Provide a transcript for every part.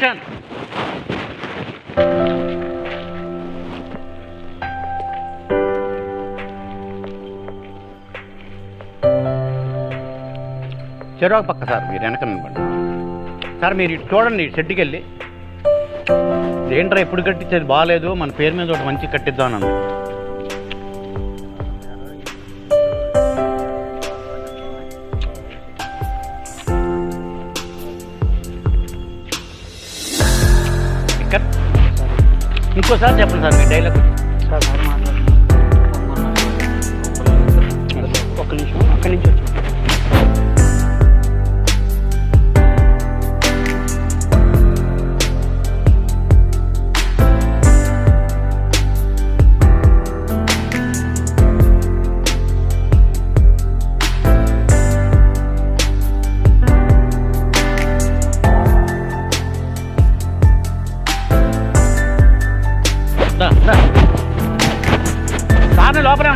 చెరొక పక్క సార్ మీరు వెనక నిలబడండి. సార్ మీరు ఇటు చూడండి ఇటు షెడ్కి వెళ్ళి. ఏంట్రా ఎప్పుడు కట్టించేది బాగాలేదు మన పేరు మీద ఒకటి మంచి కట్టిద్దాం అన్నాను అన్నది. ఇక్కడ ఇంకోసారి చెప్పండి సార్ మీ డైలాగ్ దా, దా. సార్ని లోపల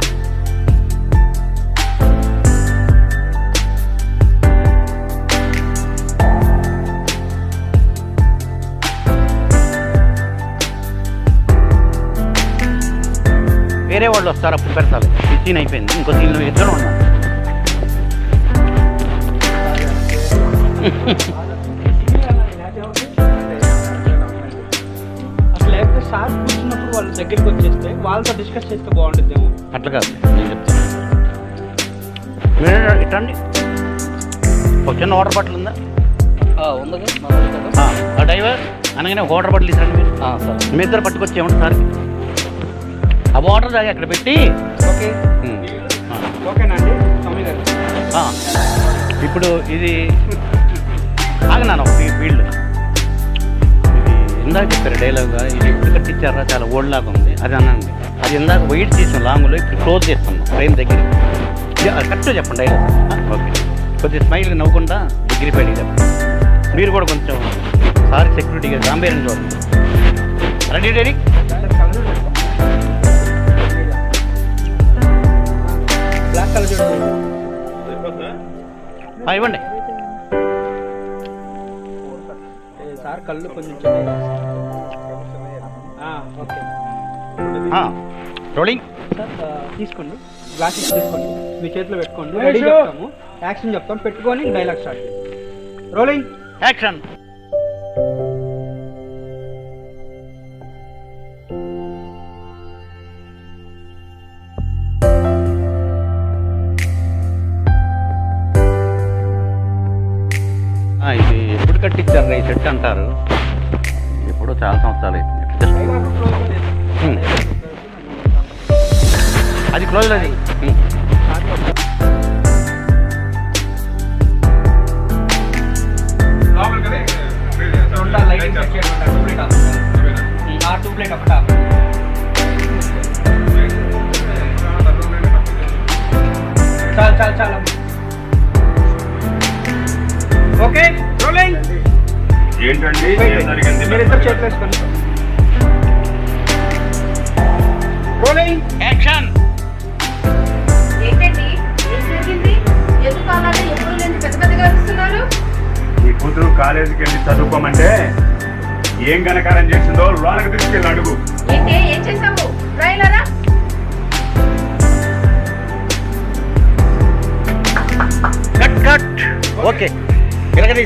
వేరే వాళ్ళు వస్తారు అప్పుడు పెడతారు ఈ సీన్ అయిపోయింది ఇంకో సీన్ ఇద్దరు ఉన్నారు సార్ కూర్చున్నప్పుడు వాళ్ళ దగ్గరికి వచ్చేస్తే వాళ్ళతో డిస్కస్ చేస్తే బాగుంటుందేమో. అట్లా కాదు. నేను చెప్తాను మీరు ఇటండి ఒక చిన్న వాటర్ బాటిల్ ఉందా? ఉంది డ్రైవర్ అనగానే ఒక వాటర్ బాటిల్ ఇస్తారండి మీరు. సార్. మీ ఇద్దరు పట్టుకొచ్చి ఏమంటారు సార్? ఆ వాటర్ తాగి అక్కడ పెట్టి. ఓకే. ఓకేనండి స్వామి గారు. ఆ. ఇప్పుడు ఇది ఆగనాను ఒక ఫీల్డ్. ఇందాక చెప్పారు డైలాగ్ ఇది ఎప్పుడు కట్టించారా? చాలా ఓల్డ్ లాగా ఉంది. అది అనండి. అది ఇందాక వెయిట్ చేసిన లాంగ్లో ఇప్పుడు క్లోజ్ చేస్తున్నాం ట్రైన్ దగ్గర. కరెక్ట్ చెప్పండి డైలాగ్ ఓకే కొద్దిగా స్మైల్ నవ్వకుండా డిగ్రీ పైన చెప్పండి. మీరు కూడా కొంచెం సారీ సెక్యూరిటీగా గాంభీర్యం చూడండి. రెడీ డైరీ బ్లాక్ కలర్ ఇవ్వండి. సార్ కళ్ళు కొంచెం ఓకే. రోలింగ్. సార్ తీసుకోండి. గ్లాసెస్ తీసుకోండి. మీ చేతిలో పెట్టుకోండి. రెడీ చెప్తాము. యాక్షన్ చెప్తాం. పెట్టుకొని డైలాగ్ స్టార్ట్ రోలింగ్. యాక్షన్. ఎప్పుడు కట్టించారు ఈ సెట్ అంటారు ఎప్పుడో చాలా సంవత్సరాలు Hmm. అది క్లోజ్ అది Hmm. ట్యూబ్లైట్ ఒకటా ఏంటండి? ఏం జరిగింది? మీరిద్దరు చేతులు వేసుకోండి. రోలింగ్ యాక్షన్ ఏంటండి? ఏం జరిగింది? ఎందుకు అలాగే ఎప్పుడు లేని పెద్ద పెద్దగా అరుస్తున్నారు? నీ కూతురు కాలేజీకి వెళ్ళి చదువుకోమంటే ఏం గనకారం చేసిందో లోనకి తీసుకెళ్ళి అడుగు. ఏంటి? ఏం చేసావు రాయలరా కట్ కట్ ఓకే ఇలాగది